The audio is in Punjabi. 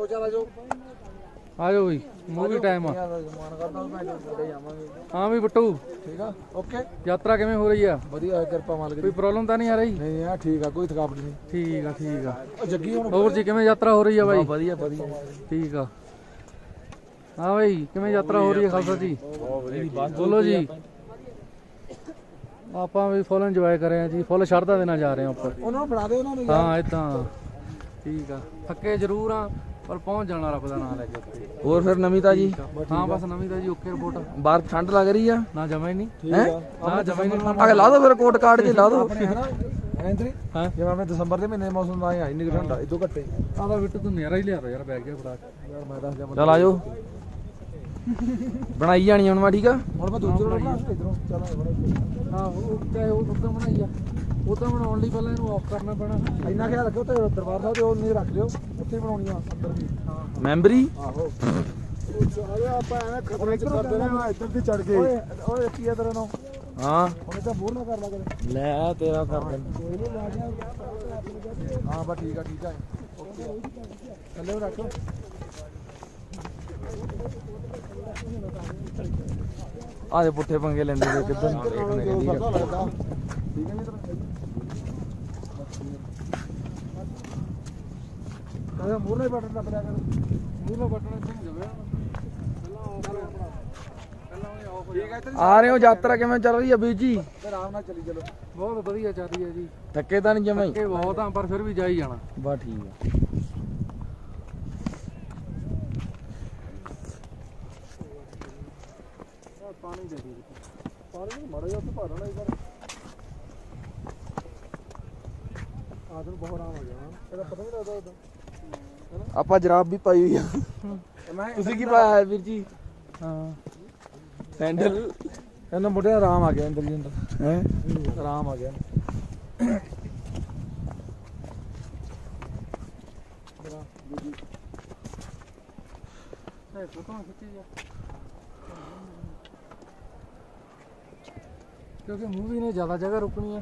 ਦੋ ਚਾਰ ਆ ਜਾਓ ਆ ਜਾਓ ਬਈ ਮੂਵੀ ਟਾਈਮ ਆ। ਮਾਨ ਕਰਦਾ ਮੈਂ ਚੱਲੇ ਜਾਵਾਂਗੇ। ਹਾਂ ਵੀ ਬੱਟੂ। ਠੀਕ ਆ? ਓਕੇ। ਯਾਤਰਾ ਕਿਵੇਂ ਹੋ ਰਹੀ ਆ? ਵਧੀਆ ਕਿਰਪਾ ਮਾਲਕ ਦੀ। ਕੋਈ ਪ੍ਰੋਬਲਮ ਤਾਂ ਨਹੀਂ ਆ ਰਹੀ? ਨਹੀਂ ਆ ਠੀਕ ਆ ਕੋਈ ਥਕਾਵਟ ਨਹੀਂ। ਠੀਕ ਆ ਠੀਕ ਆ। ਉਹ ਜੱਗੀ ਹੁਣ ਹੋਰ ਜੀ ਕਿਵੇਂ ਯਾਤਰਾ ਹੋ ਰਹੀ ਆ ਬਾਈ? ਵਧੀਆ ਵਧੀਆ। ਠੀਕ ਆ। ਹਾਂ ਬਾਈ ਕਿਵੇਂ ਯਾਤਰਾ ਹੋ ਰਹੀ ਹੈ ਖਾਲਸਾ ਜੀ? ਬੋਲੋ ਜੀ। ਆਪਾਂ ਵੀ ਫੁੱਲ ਇੰਜੋਏ ਕਰ ਰਹੇ ਆ ਜੀ ਫੁੱਲ ਸ਼ਰਧਾ ਦੇ ਨਾਲ ਜਾ ਰਹੇ ਆ ਉੱਪਰ। ਉਹਨਾਂ ਨੂੰ ਬਣਾ ਦੇ ਉਹਨਾਂ ਨੂੰ ਹਾਂ ਇਦਾਂ ਠੀਕ ਆ। ਥੱਕੇ ਜ਼ਰੂਰ ਆ। ਪਰ ਪਹੁੰਚ ਜਾਣਾ ਰੱਬ ਦਾ ਨਾਮ ਲੈ ਕੇ ਉੱਤੇ ਹੋਰ ਫਿਰ ਨਵੀਂ ਜੀ ਹਾਂ ਬਸ ਨਵੀਂ ਦਾ ਜੀ ਓਕੇ ਰਿਪੋਰਟ ਬਾਹਰ ਠੰਡ ਲੱਗ ਰਹੀ ਆ? ਨਾ ਜਮਾ ਹੀ ਨਹੀਂ। ਆ। ਨਾ ਜਮਾ ਹੀ ਨਹੀਂ। ਆ ਲਾ ਦੋ ਫਿਰ ਕੋਟ ਕਾਰਡ ਜੀ ਲਾ ਦੋ। ਐਂਟਰੀ ਹਾਂ। ਜਿਵੇਂ ਮੈਂ ਦਸੰਬਰ ਦੇ ਮਹੀਨੇ ਮੌਸਮ ਦਾ ਆਇਆ ਇੰਨੀ ਠੰਡਾ ਇਦੋਂ ਘੱਟੇ। ਆਦਾ ਬਿੱਟੂ ਤੂੰ ਨੇਰਾ ਹੀ ਲਿਆ ਯਾਰ ਬੈਗ ਗਿਆ ਫੜਾ ਕੇ। ਯਾਰ ਮੈਂ ਦੱਸ ਦਿਆਂ ਚਲ ਆਜੋ ਬਣਾਈ ਜਾਣੀ ਹੁਣ ਮੈਂ ਠੀਕ ਆ ਹੁਣ ਮੈਂ ਦੂਜੇ ਰੋਡ ਬਣਾ ਇਧਰੋਂ। ਚਲ ਹਾਂ ਉਹ ਚਾਹੇ ਉਹ ਉਦਾਂ ਬਣਾਈ ਆ। ਉਹ ਤਾਂ ਬਣਾਉਣ ਲਈ ਪਹਿਲਾਂ ਇਹਨੂੰ ਆਫ ਕਰਨਾ ਪੈਣਾ। ਇੰਨਾ ਖਿਆਲ ਰੱਖਿਓ ਤੇ ਦਰਬਾਰ ਸਾਹਿਬ ਦੇ ਉਹ ਨਹੀਂ ਰੱਖ ਲਿਓ। ਉੱਥੇ ਹੀ ਬਣਾਉਣੀ ਆ ਅੰਦਰ ਵੀ। ਮੈਂਬਰੀ? ਆਹੋ। ਉਹ ਚਾਹੇ ਆਪਾਂ ਐਵੇਂ ਖਤਰੇ ਚ ਕਰਦੇ ਨੇ ਇੱਧਰ ਦੀ ਚੜ ਗਏ। ਓਏ ਓਏ ਕੀ ਆ ਤੇਰਾ ਨਾਮ? ਹਾਂ। ਹੁਣ ਤਾਂ ਬੋਰ ਨਾ ਕਰ। ਲਾ ਕਰੇ ਲੈ ਤੇਰਾ ਕਰ ਦੇ। ਕੋਈ ਨਹੀਂ ਲਾ ਗਿਆ ਹਾਂ ਬਸ ਠੀਕ ਆ ਠੀਕ ਆ। ਓਕੇ। ਥੱਲੇ ਰੱਖ ਆ ਦੇ ਪੁੱਠੇ ਪੰਗੇ ਲੈਂਦੇ ਨੇ ਕਿੱਧਰ ਨੂੰ ਦੇਖਣੇ ਠੀਕ ਹੈ ਤੇਰਾ ਮੂਰਲੇ ਬਟਨ ਦੱਬ ਲਿਆ ਕਰ। ਮੂਹਲਾ ਬਟਨ ਇੱਥੇ ਨਹੀਂ ਦਬਿਆ। ਹੈ ਆ ਰਹੇ ਹੋ ਯਾਤਰਾ ਕਿਵੇਂ ਚੱਲ ਰਹੀ ਹੈ ਵੀਰ ਜੀ? ਆਰਾਮ ਨਾਲ ਚੱਲੀ ਚਲੋ। ਬਹੁਤ ਵਧੀਆ ਚੱਲ ਰਹੀ ਹੈ ਜੀ। ਥੱਕੇ ਤਾਂ ਨਹੀਂ ਜਮਾਈ ਥੱਕੇ ਬਹੁਤ ਆ ਪਰ ਫਿਰ ਵੀ ਜਾ ਹੀ ਜਾਣਾ। ਬਾ ਠੀਕ ਆ। ਪਾਣੀ ਦੇ ਦੇ ਪਾਣੀ ਨੂੰ ਮੜਾ ਜਾ ਉੱਥੇ ਭਰਨਾ ਇੱਕ ਵਾਰ। ਆਦਰ ਬਹੁਤ ਆਰਾਮ ਆ ਗਿਆ ਇਹਦਾ ਪਤਾ ਨਹੀਂ ਲੱਗਦਾ ਉਦੋਂ। ਆਪਾਂ ਜਰਾਬ ਵੀ ਪਾਈ ਹੋਈ ਆ। ਤੁਸੀਂ ਕੀ ਪਾਇਆ ਹੈ ਵੀਰ ਜੀ? ਹਾਂ। ਸੈਂਡਲ ਇਹਨਾਂ ਮੁੰਡੇ ਆਰਾਮ ਆ ਗਿਆ ਅੰਦਰ ਜੀ ਅੰਦਰ। ਹੈ? ਆਰਾਮ ਆ ਗਿਆ। ਇਹ ਫੋਟੋ ਖਿੱਚੀ ਜਾ ਕਿਉਂਕਿ ਮੂਵੀ ਨੇ ਜ਼ਿਆਦਾ ਜਗ੍ਹਾ ਰੁਕਣੀ ਹੈ